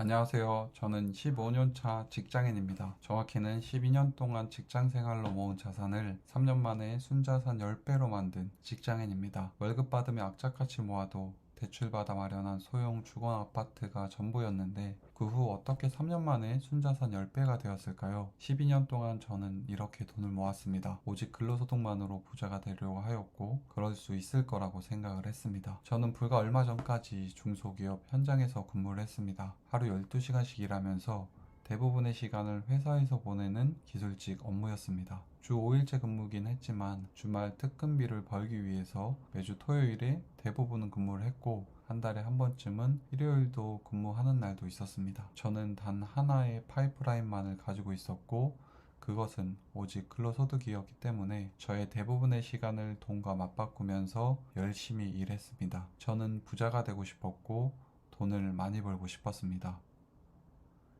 안녕하세요. 저는 15년차 직장인입니다. 정확히는 12년 동안 직장 생활로 모은 자산을 3년 만에 순자산 10배로 만든 직장인입니다. 월급 받으며 악착같이 모아도 대출받아 마련한 소형 주거 아파트가 전부였는데 그 후 어떻게 3년 만에 순자산 10배가 되었을까요? 12년 동안 저는 이렇게 돈을 모았습니다. 오직 근로소득만으로 부자가 되려고 하였고 그럴 수 있을 거라고 생각을 했습니다. 저는 불과 얼마 전까지 중소기업 현장에서 근무를 했습니다. 하루 12시간씩 일하면서 대부분의 시간을 회사에서 보내는 기술직 업무였습니다. 주 5일제 근무긴 했지만 주말 특근비를 벌기 위해서 매주 토요일에 대부분은 근무를 했고 한 달에 한 번쯤은 일요일도 근무하는 날도 있었습니다. 저는 단 하나의 파이프라인만을 가지고 있었고 그것은 오직 근로소득이었기 때문에 저의 대부분의 시간을 돈과 맞바꾸면서 열심히 일했습니다. 저는 부자가 되고 싶었고 돈을 많이 벌고 싶었습니다.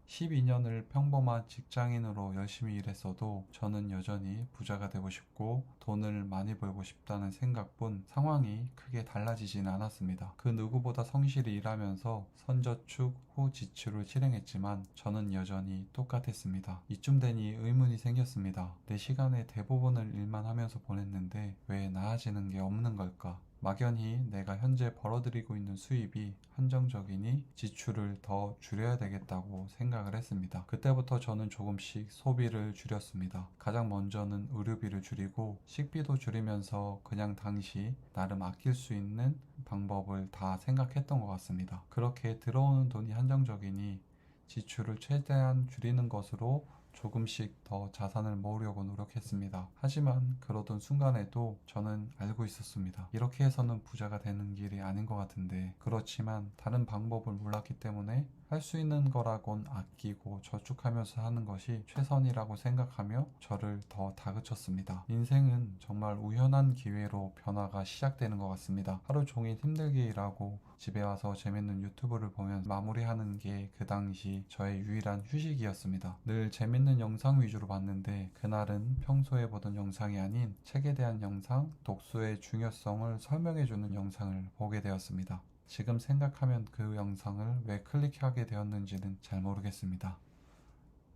12년을 평범한 직장인으로 열심히 일했어도 저는 여전히 부자가 되고 싶고 돈을 많이 벌고 싶다는 생각뿐 상황이 크게 달라지지는 않았습니다. 그 누구보다 성실히 일하면서 선저축 후 지출을 실행했지만 저는 여전히 똑같았습니다. 이쯤 되니 의문이 생겼습니다. 내 시간의 대부분을 일만 하면서 보냈는데 왜 나아지는 게 없는 걸까? 막연히 내가 현재 벌어들이고 있는 수입이 한정적이니 지출을 더 줄여야 되겠다고 생각을 했습니다. 그때부터 저는 조금씩 소비를 줄였습니다. 가장 먼저는 의료비를 줄이고 식비도 줄이면서 그냥 당시 나름 아낄 수 있는 방법을 다 생각했던 것 같습니다. 그렇게 들어오는 돈이 한정적이니 지출을 최대한 줄이는 것으로 조금씩 더 자산을 모으려고 노력했습니다. 하지만 그러던 순간에도 저는 알고 있었습니다. 이렇게 해서는 부자가 되는 길이 아닌 것 같은데 그렇지만 다른 방법을 몰랐기 때문에 할 수 있는 거라곤 아끼고 저축하면서 하는 것이 최선이라고 생각하며 저를 더 다그쳤습니다. 인생은 정말 우연한 기회로 변화가 시작되는 것 같습니다. 하루 종일 힘들게 일하고 집에 와서 재밌는 유튜브를 보면 마무리하는 게 그 당시 저의 유일한 휴식이었습니다. 늘 재밌는 영상 위주로 봤는데 그날은 평소에 보던 영상이 아닌 책에 대한 영상, 독서의 중요성을 설명해주는 영상을 보게 되었습니다. 지금 생각하면 그 영상을 왜 클릭하게 되었는지는 잘 모르겠습니다.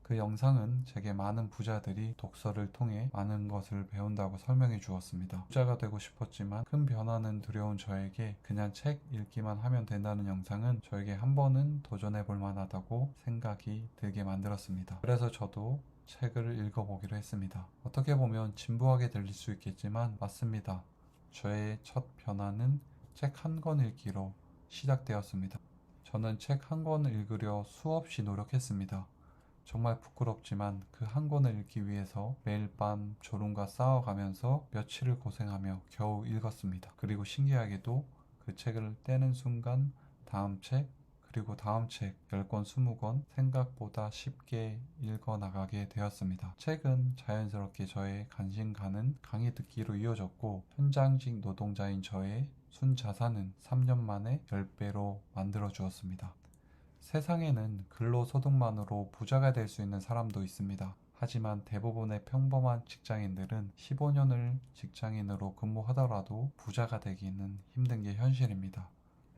그 영상은 제게 많은 부자들이 독서를 통해 많은 것을 배운다고 설명해 주었습니다. 부자가 되고 싶었지만 큰 변화는 두려운 저에게 그냥 책 읽기만 하면 된다는 영상은 저에게 한 번은 도전해 볼 만하다고 생각이 들게 만들었습니다. 그래서 저도 책을 읽어보기로 했습니다. 어떻게 보면 진부하게 들릴 수 있겠지만 맞습니다. 저의 첫 변화는 책 한 권 읽기로 시작되었습니다. 저는 책 한 권을 읽으려 수없이 노력했습니다. 정말 부끄럽지만 그 한 권을 읽기 위해서 매일 밤 졸음과 싸워가면서 며칠을 고생하며 겨우 읽었습니다. 그리고 신기하게도 그 책을 떼는 순간 다음 책, 그리고 다음 책 10권, 20권 생각보다 쉽게 읽어 나가게 되었습니다. 책은 자연스럽게 저의 관심 가는 강의 듣기로 이어졌고 현장직 노동자인 저의 순자산은 3년 만에 10배로 만들어 주었습니다. 세상에는 근로소득만으로 부자가 될 수 있는 사람도 있습니다. 하지만 대부분의 평범한 직장인들은 15년을 직장인으로 근무하더라도 부자가 되기는 힘든 게 현실입니다.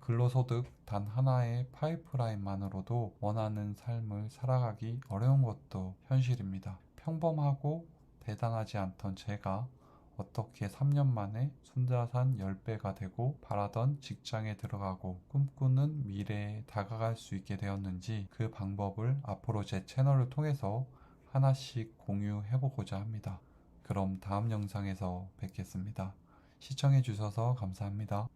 근로소득 단 하나의 파이프라인만으로도 원하는 삶을 살아가기 어려운 것도 현실입니다. 평범하고 대단하지 않던 제가 어떻게 3년 만에 순자산 10배가 되고 바라던 직장에 들어가고 꿈꾸는 미래에 다가갈 수 있게 되었는지 그 방법을 앞으로 제 채널을 통해서 하나씩 공유해 보고자 합니다. 그럼 다음 영상에서 뵙겠습니다. 시청해 주셔서 감사합니다.